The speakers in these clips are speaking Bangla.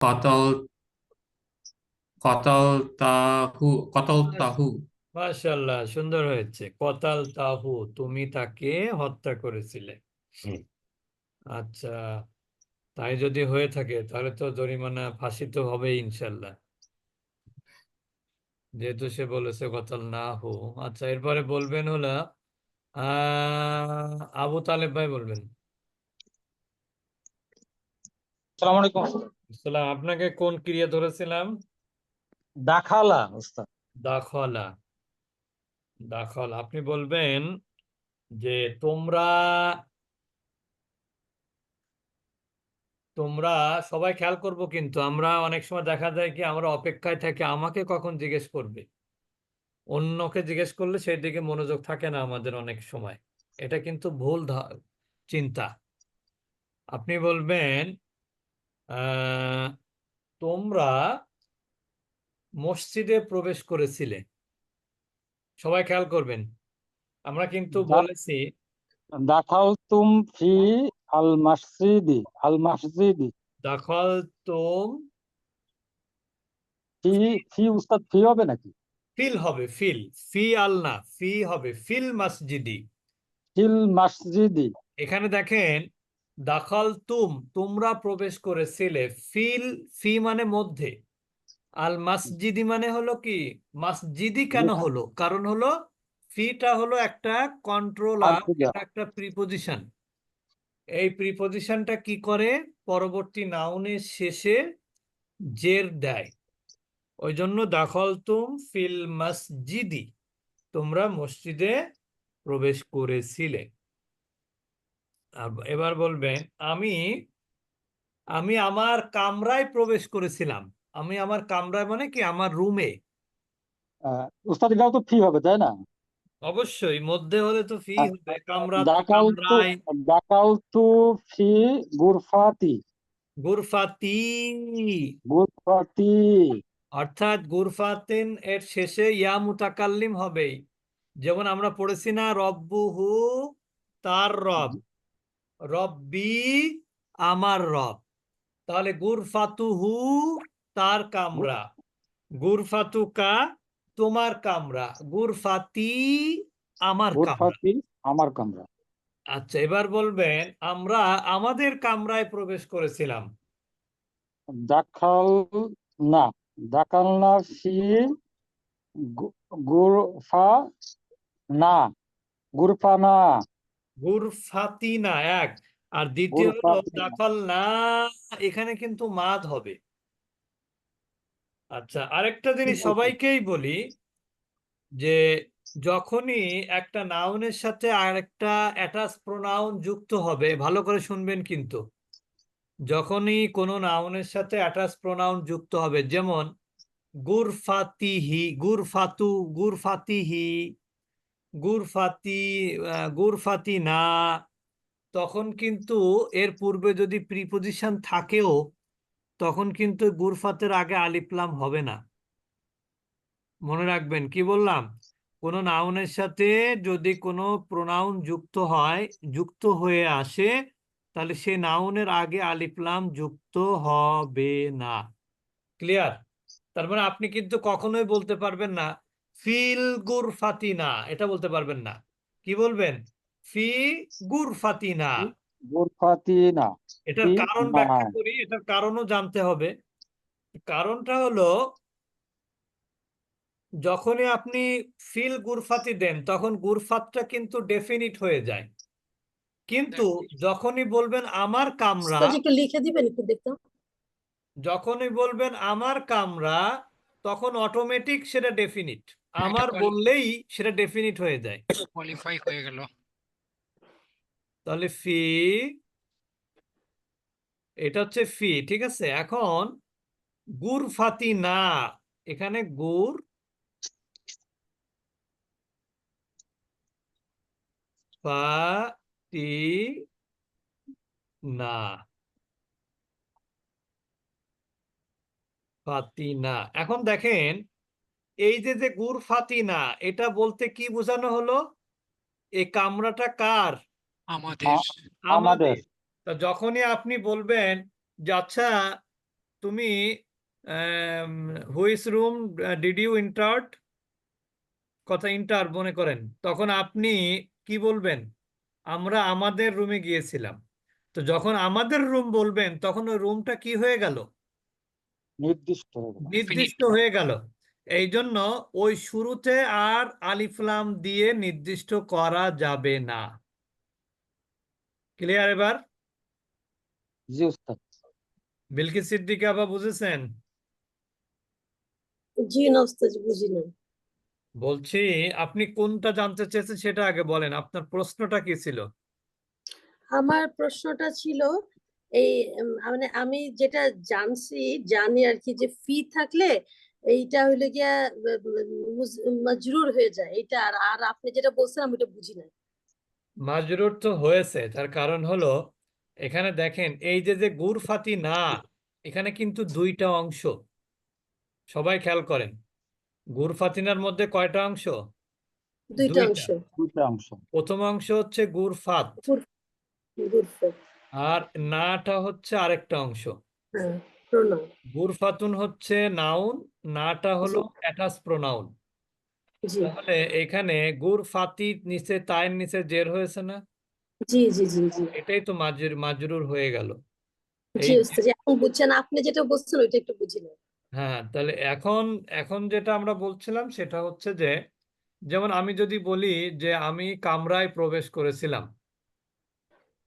কতল কতলতাহু কতলতাহু মাশাল্লাহ সুন্দর হয়েছে। কতাল তাহু তুমি তাকে হত্যা করেছিলে। আচ্ছা তাই যদি হয়ে থাকে তাহলে তো জরিমানা ফাঁসি তো হবেই ইনশাল্লাহ যেহেতু সে বলেছে কতাল না হু। আচ্ছা এরপরে বলবেন হলো আহ আবু তালেব ভাই বলবেন। আলাইকুম। সালাম আপনাকে কোন ক্রিয়া ধরেছিলাম? দাখালা দাখল। আপনি বলবেন যে তোমরা তোমরা সবাই খেয়াল করব কিন্তু আমরা অনেক সময় দেখা যায় কি আমরা অপেক্ষায় থাকি আমাকে কখন জিজ্ঞেস করবে? অন্যকে জিজ্ঞেস করলে সেই দিকে মনোযোগ থাকে না আমাদের অনেক সময়। এটা কিন্তু ভুল চিন্তা। আপনি বলবেন তোমরা মসজিদে প্রবেশ করেছিলে। সবাই খেয়াল করবেন। আমরা কিন্তু বলেছি দাখালতুম ফি আল মসজিদি আল মসজিদি। দাখল তোম ফি ফি উস্তাদ ফি হবে নাকি? ফিল হবে ফিল ফি আল না ফি হবে ফিল মসজিদি। ফিল মসজিদি। এখানে দেখেন দাখল তুম তোমরা প্রবেশ করেছিলে। ফিল ফি মানে মধ্যে। আল মাসজিদি মানে হলো কি? মাসজিদি কেন হলো? কারণ হলো ফিটা হলো একটা কন্ট্রোলার. একটা প্রিপোজিশন এই প্রিপোজিশনটা কি করে? পরবর্তী নাউনের শেষে জের দেয়। ওই জন্য দাখল তুম ফিল মাসজিদি তোমরা মসজিদে প্রবেশ করেছিলে। এবার বলবেন আমি আমি আমার কামরায় প্রবেশ করেছিলাম। আমি আমার কামরায় মানে কি? আমার রুমে উস্তাদ এটাও তো ফি হবে তাই না? অবশ্যই মধ্যে হলে তো ফি হবে। কামরা ফি গুরফাতি। গুরফাতি। গুরফাতি। অর্থাৎ গুরফাতিন এর শেষে ইয়া মুতাকাল্লিম হবেই। যেমন আমরা পড়েছি না রব্বুহু তার রব। রব্বি আমার রব। তাহলে গুরফাতুহু তার কামরা। গুরফাতুকা তোমার কামরা। গুরফাতি আমার কামরা। আমার কামরা। আচ্ছা এবার বলবেন আমরা আমাদের কামরায় প্রবেশ করেছিলাম। দাখাল না দাখাল না ফি গুরফা না গুরফা না। গুরফাতি না এক। আর দ্বিতীয় হলো দাখল না এখানে কিন্তু মাদ হবে। আচ্ছা আরেকটা জিনিস সবাইকেই বলি যে যখনই একটা নাউনের সাথে আরেকটা অ্যাটাচ প্রোনাউন যুক্ত হবে ভালো করে শুনবেন কিন্তু যখনই কোনো নাউনের সাথে অ্যাটাচ প্রোনাউন যুক্ত হবে যেমন গুরফাতিহি গুরফাতু গুরফাতিহি গুরফাতি গুরফাতি না, তখন কিন্তু এর পূর্বে যদি প্রিপোজিশন থাকেও, তখন কিন্তু গুরফাতের আগে আলিফলাম হবে না। মনে রাখবেন, কি বললাম? কোনো নাউনের সাথে যদি কোনো প্রোনাউন যুক্ত হয়, যুক্ত হয়ে আসে, তাহলে সে নাউনের আগে আলিফলাম যুক্ত হবে না। ক্লিয়ার তার মানে আপনি কিন্তু কখনোই বলতে পারবেন না ফিল গুরফাতিনা এটা বলতে পারবেন না। কি বলবেন? ফি গুরফাতিনা গুরফাতি না এটার কারণ ব্যাখ্যা করি এটার কারণও জানতে হবে। কারণটা হলো যখনই আপনি ফিল গুরফাতি দেন তখন গুরফাতটা কিন্তু ডেফিনিট হয়ে যায়। কিন্তু যখনই বলবেন আমার কামরা একটু লিখে দিবেন একটু দেখতাম যখনই বলবেন আমার কামরা তখন অটোমেটিক সেটা ডেফিনিট। আমার বললেই সেটা ডেফিনিট হয়ে যায়। কোয়ালিফাই হয়ে গেল। তাহলে ফি এটা হচ্ছে ফি ঠিক আছে? এখন গুর ফাতি না এখানে গুর ফাতি না ফাতিনা এখন দেখেন এই যে যে গুর ফাতিনা এটা বলতে কি বোঝানো হলো? এই কামরাটা কার? আমাদের। আমাদের। তা যখনই আপনি বলবেন যে আচ্ছা তুমি হুইস রুম ডিড ইউ ইন্টার্ট কথা ইন্টার মনে করেন। তখন আপনি কি বলবেন? আমরা আমাদের রুমে গিয়েছিলাম। তো যখন আমাদের রুম বলবেন তখন ওই রুমটা কি হয়ে গেল? নির্দিষ্ট নির্দিষ্ট হয়ে গেল। এই জন্য ওই শুরুতে আর আলিফলাম দিয়ে নির্দিষ্ট করা যাবে না। ক্লিয়ার এবার? জি উস্তাদ। বিলকিস সিদ্দিকা বা বুঝেছেন? বলছি আপনি কোনটা জানতে চেয়েছেন সেটা আগে বলেন। আপনার প্রশ্নটা কি ছিল? আমার প্রশ্নটা ছিল এই মানে আমি যেটা জানছি জানি আর কি যে ফি থাকলে এইটা হইলে গিয়া মাজরুর হয়ে যায়। এটা আর আর আপনি যেটা বলছেন আমি এটা বুঝি না মাজরুর তো হয়েছে তার কারণ হলো এখানে দেখেন এই যে যে গুরফাতি না এখানে কিন্তু দুইটা অংশ। সবাই খেয়াল করেন গুরফাতিনার মধ্যে কয়টা অংশ? দুইটা। অংশ। দুইটা অংশ। প্রথম অংশ হচ্ছে গুরফাত গুরফে আর নাটা হচ্ছে আরেকটা অংশ। হ্যাঁ গুরফাতুন হচ্ছে নাউন নাটা হলো। Attach pronoun. জি। তাহলে এখানে গুরফাতির নিচে তায়ের নিচে জের হয়েছে না? জি জি জি জি। এটাই তো মাজুর মাজরুর হয়ে গেল। জি ওস্তাদ এখন বুঝছেন আপনি যেটা বলছেন ওইটা একটু বুঝি হ্যাঁ তাহলে এখন এখন যেটা আমরা বলছিলাম সেটা হচ্ছে যে যেমন আমি যদি বলি যে আমি কামরায় প্রবেশ করেছিলাম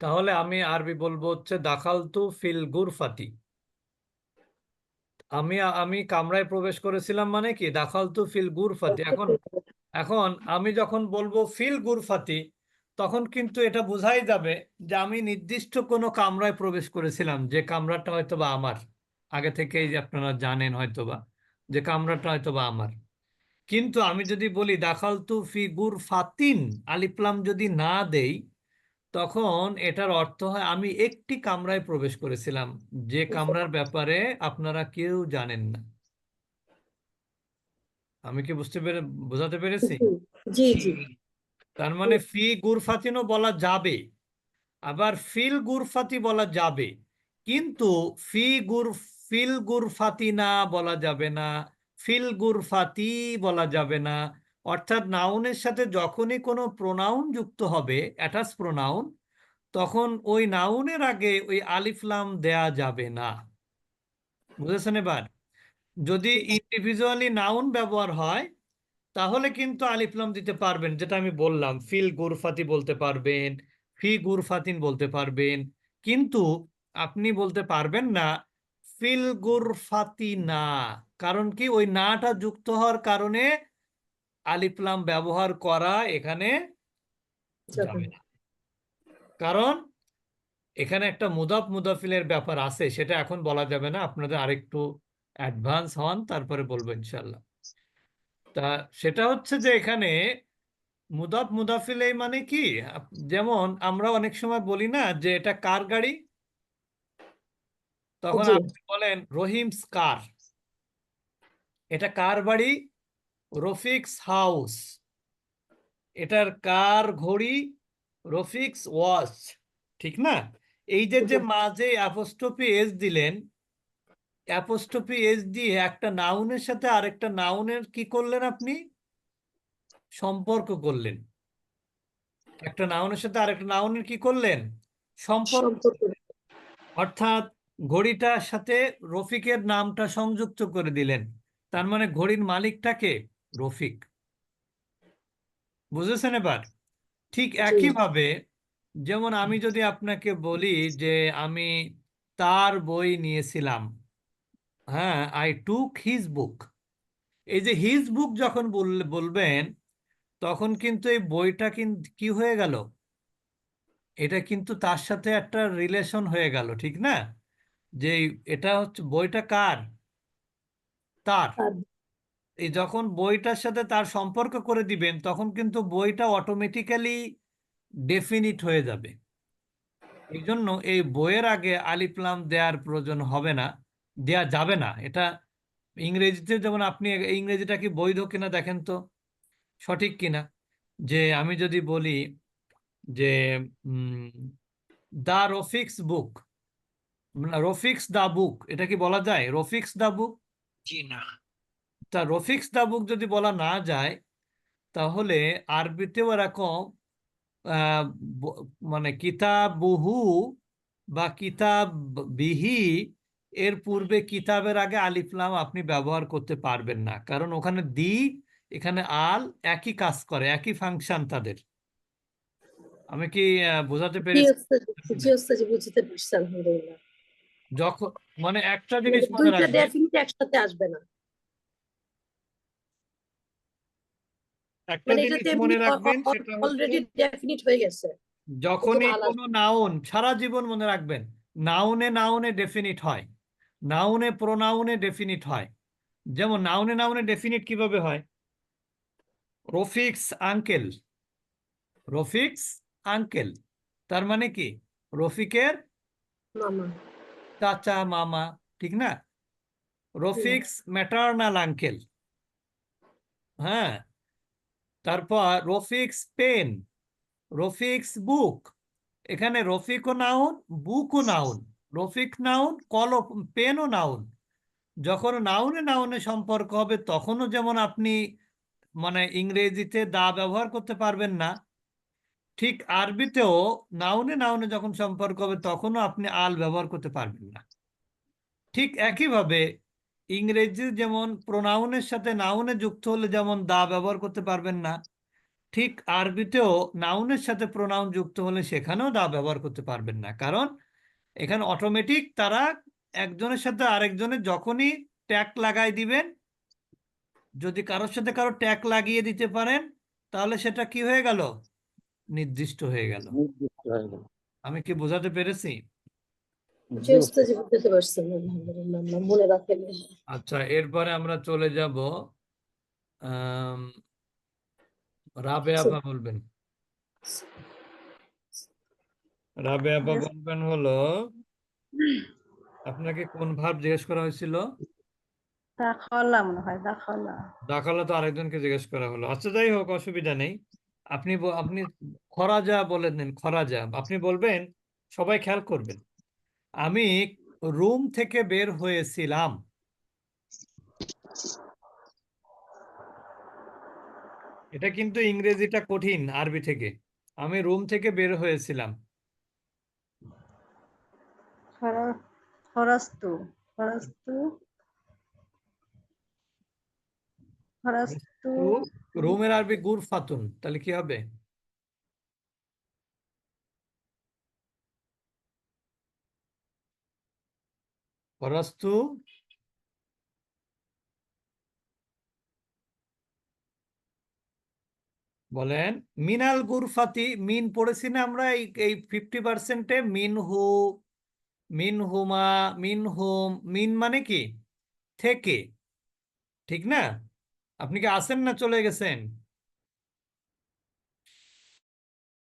তাহলে আমি আরবি বলব হচ্ছে দাখালতু ফিল গুরফাতি। আমি আমি কামরায় প্রবেশ করেছিলাম মানে কি? দাখালতু ফিল গুরফাতি। এখন এখন আমি যখন বলব ফিল গুরফাতি তখন কিন্তু এটা বোঝাই যাবে যে আমি নির্দিষ্ট কোনো কামরায় প্রবেশ করেছিলাম যে কামরাটা হয়তো বা আমার। আগে থেকেই যে আপনারা জানেন হয়তোবা যে কামরাটা হয়তোবা আমার। কিন্তু আমি যদি বলি দাখালতু ফি গুরফাতিন আলিফলাম যদি না দেই তখন এটার অর্থ হয় আমি একটি কামরায় প্রবেশ করেছিলাম। যে কামরার ব্যাপারে আপনারা কেউ জানেন না। আমি কি বুঝতে পেরে বোঝাতে পেরেছি? জি জি। তার মানে ফি গুরফাতিনও বলা যাবে আবার ফিল গুরফাতি বলা যাবে। কিন্তু ফি গুর ফিল গুরফাতিনা বলা যাবে না ফিল গুরফাতি বলা যাবে না। অর্থাৎ নাউনের সাথে যখনই কোনো প্রোনাউন যুক্ত হবে, অ্যাটাচ প্রোনাউন, তখন ওই নাউনের আগে ওই আলিফলাম দেয়া যাবে না। বুঝেছেন এবার? যদি ইন্ডিভিজুয়ালি নাউন ব্যবহার হয়, তাহলে কিন্তু আলিফলাম দিতে পারবেন, যেটা আমি বললাম, ফিল গুরফাতি বলতে পারবেন, ফি গুরফাতিন বলতে পারবেন। কিন্তু আপনি বলতে পারবেন না, ফিল গুরফাতি না, কারণ কি ওই নাটা যুক্ত হওয়ার কারণে আলিফলাম ব্যবহার করা এখানে যাবে না। কারণ এখানে একটা মুদাফ মুদাফিলের ব্যাপার আছে সেটা এখন বলা যাবে না আপনাদের আরেকটু অ্যাডভান্স হন তারপরে বলব ইনশাল্লাহ তা সেটা হচ্ছে যে এখানে মুদাফ মুদাফিলে মানে কি? যেমন আমরা অনেক সময় বলি না যে এটা কার গাড়ি? তখন আপনি বলেন রহিমস কার এটা কার বাড়ি? রফিকস হাউস। এটার কার ঘড়ি? রফিক্স ওয়াচ। ঠিক না? এই যে যে মাঝে অ্যাপোস্ট্রফি এস দিলেন অ্যাপোস্ট্রফি এস দিয়ে একটা নাউনের সাথে আরেকটা নাউনের কি করলেন আপনি? সম্পর্ক করলেন। একটা নাউনের সাথে আরেকটা নাউনের কি করলেন? সম্পর্ক অর্থাৎ ঘড়িটার সাথে রফিকের নামটা সংযুক্ত করে দিলেন। তার মানে ঘড়ির মালিকটাকে রফিক। বুঝেছেন এবার? ঠিক একইভাবে যেমন আমি যদি আপনাকে বলি যে আমি তার বই নিয়েছিলাম হ্যাঁ আই টুক হিজ বুক এই যে হিজ বুক যখন বলবেন তখন কিন্তু এই বইটা কি হয়ে গেল? এটা কিন্তু তার সাথে একটা রিলেশন হয়ে গেল ঠিক না? যে এটা হচ্ছে বইটা কার? তার। যখন বইটার সাথে তার সম্পর্ক করে দিবেন, তখন কিন্তু বইটা অটোমেটিক্যালি ডেফিনিট হয়ে যাবে। এই জন্য এই বইয়ের আগে আলিফলাম দেওয়ার প্রয়োজন হবে না, দেয়া যাবে না। এটা ইংরেজিতে যেমন আপনি ইংরেজিটা কি বৈধ কিনা দেখেন তো, সঠিক কিনা? যে আমি যদি বলি যে দ্য রফিক্স বুক, রফিক্স দা বুক, এটা কি বলা যায়? রফিক্স দা বুক? জি না। তা রফিক্স দা বুক যদি বলা না যায় তাহলে আরবিতেও এরকম মানে কিতাবুহু বা কিতাব বিহি এর পূর্বে কিতাবের আগে আলিফলাম আপনি ব্যবহার করতে পারবেন না। কারণ ওখানে দি এখানে আল একই কাজ করে একই ফাংশন তাদের। আমি কি বোঝাতে পেরেছি? বুঝতে আলহামদুলিল্লাহ। যখন মানে একটা জিনিস মনে রাখবেন একসাথে আসবে না। একটা মানে জিনিস মনে রাখবেন সেটা অলরেডি ডেফিনিট হয়ে গেছে। যখনই কোনো নাউন সারা জীবন মনে রাখবেন নাউনে নাউনে ডেফিনিট হয় নাউনে প্রোনাউনে ডেফিনিট হয়। যেমন নাউনে নাউনে ডেফিনিট কীভাবে হয়? রফিক্স আঙ্কেল রফিক্স আঙ্কেল তার মানে কি? রফিকের চাচা মামা ঠিক না? রফিক্স ম্যাটার্নাল আঙ্কেল হ্যাঁ? তারপর রফিক্স পেন, রফিক্স বুক, এখানে রফিকও নাউন বুকও নাউন রফিক নাউন কল পেনও নাউন যখন নাউনে নাউনে সম্পর্ক হবে, তখনও যেমন আপনি মানে ইংরেজিতে দা ব্যবহার করতে পারবেন না, ঠিক আরবিতেও নাউনে নাউনে যখন সম্পর্ক হবে, তখনও আপনি আল ব্যবহার করতে পারবেন না। ঠিক একইভাবে ইংরেজি যেমন প্রোনাউনের সাথে নাউনে যুক্ত হলে যেমন দা ব্যবহার করতে পারবেন না ঠিক আরবিতেও নাউনের সাথে প্রোনাউন যুক্ত হলে সেখানেও দা ব্যবহার করতে পারবেন না। কারণ এখানে অটোমেটিক তারা একজনের সাথে আরেকজনের যখনই ট্যাগ লাগাই দিবেন যদি কারোর সাথে কারও ট্যাগ লাগিয়ে দিতে পারেন তাহলে সেটা কি হয়ে গেল? নির্দিষ্ট হয়ে গেল। নির্দিষ্ট হয়ে গেল। আমি কি বোঝাতে পেরেছি? আচ্ছা এরপরে আমরা চলে যাব রাবে আপা বলবেন। রাবে আপা বলবেন হলো আপনাকে কোন ভাব জিজ্ঞেস করা হয়েছিল? দাখলা মনে হয় দাখলা দাখালা তো আরেকজনকে জিজ্ঞেস করা হলো। আচ্ছা যাই হোক অসুবিধা নেই। আপনি আপনি খরাজা বলে নিন খরাজা। আপনি বলবেন সবাই খেয়াল করবেন। আমি রুম থেকে বের হয়েছিলাম। এটা কিন্তু ইংরেজিটা কঠিন আরবি থেকে। আমি রুম থেকে বের হয়েছিলাম। খর- খরস্তু খরস্তু খরস্তু। রুমের আরবি গুরফাতুন তাহলে কি হবে? খরস্তু বলেন, মিনাল গুরফাতি, মিন পড়েছি না আমরা? এই ফিফটি পার্সেন্টে মিন হু, মিন হুমা মিন হুম, মিন মানে কি? থেকে। ঠিক না? আপনি কি আসেন না চলে গেছেন?